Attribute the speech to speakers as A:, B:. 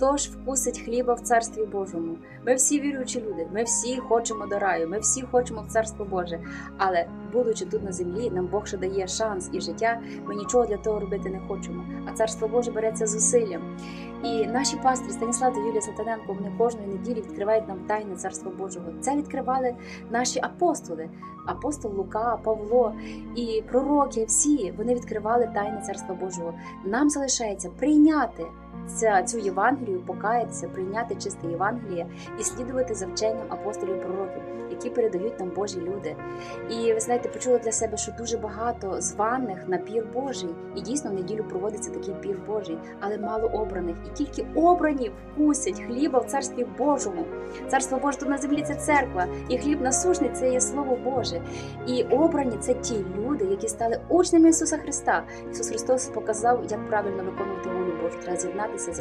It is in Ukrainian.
A: Хто ж вкусить хліба в царстві Божому? Ми всі віруючі люди, ми всі хочемо до раю, ми всі хочемо в царство Боже. Але будучи тут на землі, нам Бог ще дає шанс і життя. Ми нічого для того робити не хочемо. А царство Боже береться зусиллям. І наші пастирі Станіслав та Юлія Сатаненко вони кожної неділі відкривають нам тайни царства Божого. Це відкривали наші апостоли, апостол Лука, Павло і пророки. Всі вони відкривали тайни царства Божого. Нам залишається прийняти ця, цю Євангелію, покаятися, прийняти чисте Євангеліє і слідувати за вченням апостолів пророків, які передають нам Божі люди. І ви знаєте, почула для себе, що дуже багато званих на пір Божий, і дійсно в неділю проводиться такий пір Божий, але мало обраних. І тільки обрані вкусять хліба в царстві Божому. Царство Боже тут на землі це церква, і хліб насушний це є Слово Боже. І обрані це ті люди, які стали учнями Ісуса Христа. Ісус Христос показав, як правильно виконувати волю Божу. Треба з'єднатися meses